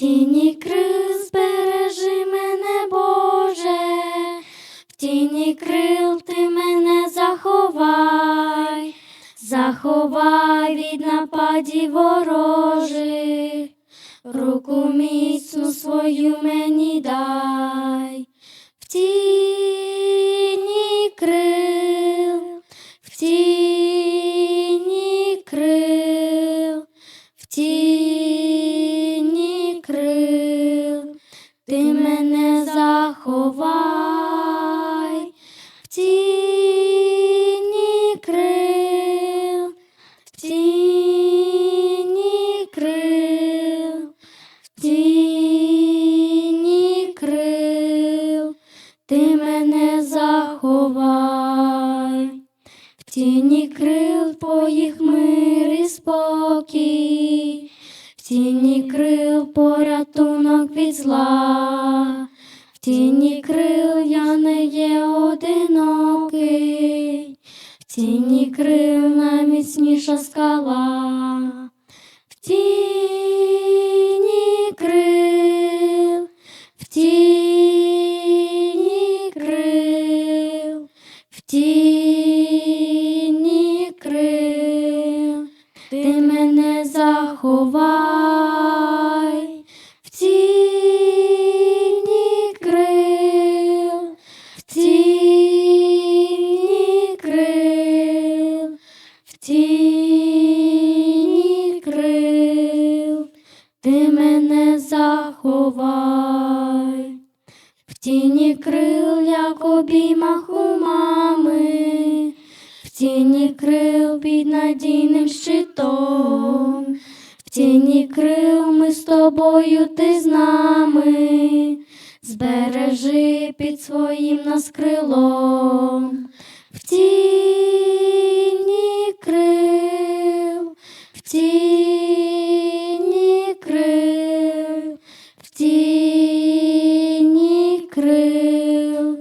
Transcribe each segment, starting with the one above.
тіні крил збережи мене, Боже, в тіні крил ти мене заховай, заховай від нападів ворожих, руку міцну свою мені дай, ти мене заховай, в тіні крил, в тіні крил, в тіні крил, ти мене заховай. В тіні крил твоїх мир і спокій, тіні крил порятунок від зла, в тіні крил я не є одинокий, в тіні крил найміцніша скала, в тіні тіні крил, ти мене заховай. В тіні крил, як обіймах у мами, в тіні крил під надійним щитом, в тіні крил ми з тобою, ти з нами, збережи під своїм нас крилом, в тіні тіні крил, в тіні крил,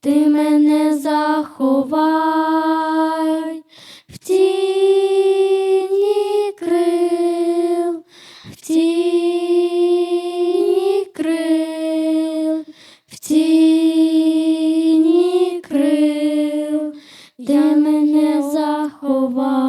ти мене заховай, в тіні крил, в тіні крил, в тіні крил, де мене заховай.